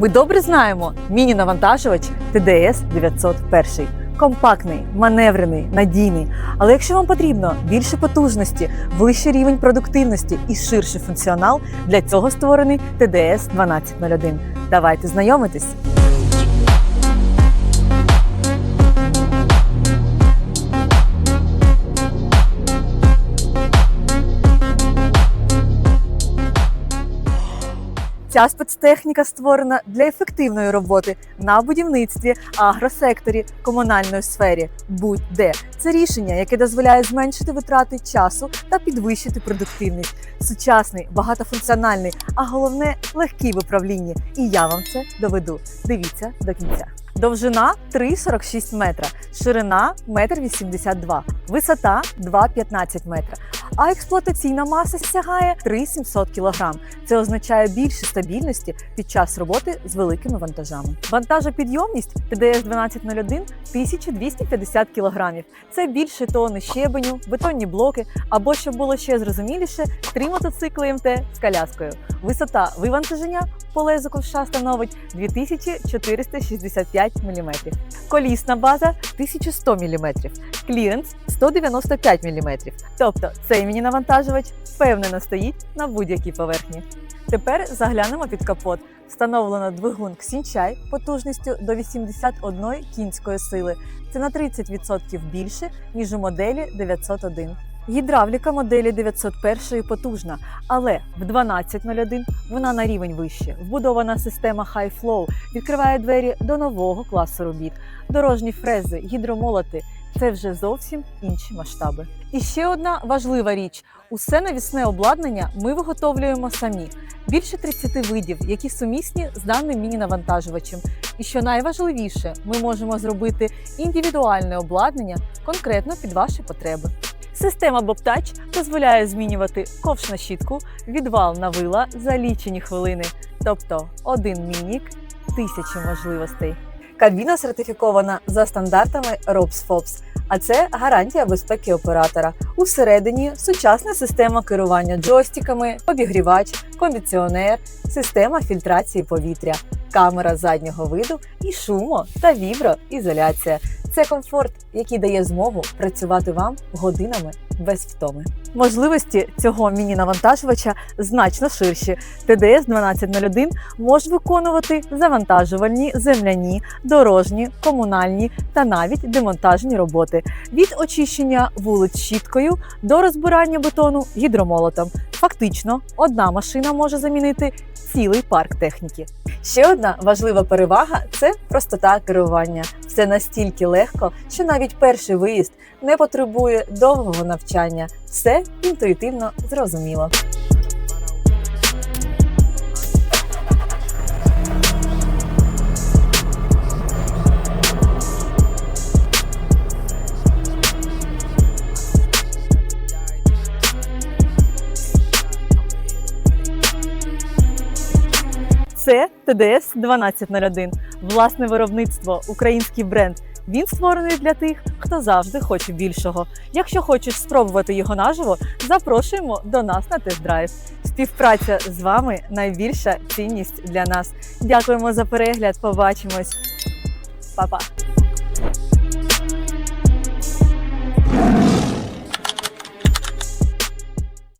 Ми добре знаємо міні-навантажувач ТДС 901. Компактний, маневрений, надійний. Але якщо вам потрібно більше потужності, вищий рівень продуктивності і ширший функціонал, для цього створений ТДС 1201. Давайте знайомитись. Ця спецтехніка створена для ефективної роботи на будівництві, агросекторі, комунальної сфері, будь-де. Це рішення, яке дозволяє зменшити витрати часу та підвищити продуктивність. Сучасний, багатофункціональний, а головне легкий в управлінні. І я вам це доведу. Дивіться до кінця. Довжина 3,46 метра, ширина 1,82 м, висота 2,15 метра. А експлуатаційна маса сягає 3700 кг. Це означає більше стабільності під час роботи з великими вантажами. Вантажопідйомність ТДС 1201 1250 кг. Це більше тони щебеню, бетонні блоки або, щоб було ще зрозуміліше, три мотоцикли МТ з коляскою. Висота вивантаження по лезу ковша становить 2465 мм. Колісна база 1100 мм. Кліренс 195 мм. Тобто цей міні-навантажувач впевнено стоїть на будь-якій поверхні. Тепер заглянемо під капот. Встановлено двигун Ксінчай потужністю до 81 кінської сили. Це на 30% більше, ніж у моделі 901. Гідравліка моделі 901 потужна, але в 1201 вона на рівень вище. Вбудована система High Flow відкриває двері до нового класу робіт. Дорожні фрези, гідромолоти це вже зовсім інші масштаби. І ще одна важлива річ: усе навісне обладнання ми виготовлюємо самі. Більше 30 видів, які сумісні з даним міні-навантажувачем. І що найважливіше, ми можемо зробити індивідуальне обладнання конкретно під ваші потреби. Система BobTouch дозволяє змінювати ковш на щітку, відвал на вила за лічені хвилини, тобто один мінік, тисячі можливостей. Кабіна сертифікована за стандартами ROPS-FOPS, а це гарантія безпеки оператора. Усередині сучасна система керування джойстиками, обігрівач, кондиціонер, система фільтрації повітря, камера заднього виду і шумо та віброізоляція. Це комфорт, який дає змогу працювати вам годинами без втоми. Можливості цього міні-навантажувача значно ширші. ТДС 1201 може виконувати завантажувальні, земляні, дорожні, комунальні та навіть демонтажні роботи від очищення вулиць щіткою до розбирання бетону гідромолотом. Фактично, одна машина може замінити цілий парк техніки. Ще одна важлива перевага це простота керування. Все настільки легко, що навіть перший виїзд не потребує довгого навчання. Все інтуїтивно зрозуміло. Це ТДС 1201. Власне виробництво, український бренд. Він створений для тих, хто завжди хоче більшого. Якщо хочеш спробувати його наживо, запрошуємо до нас на тест-драйв. Співпраця з вами найбільша цінність для нас. Дякуємо за перегляд. Побачимось, Па-па!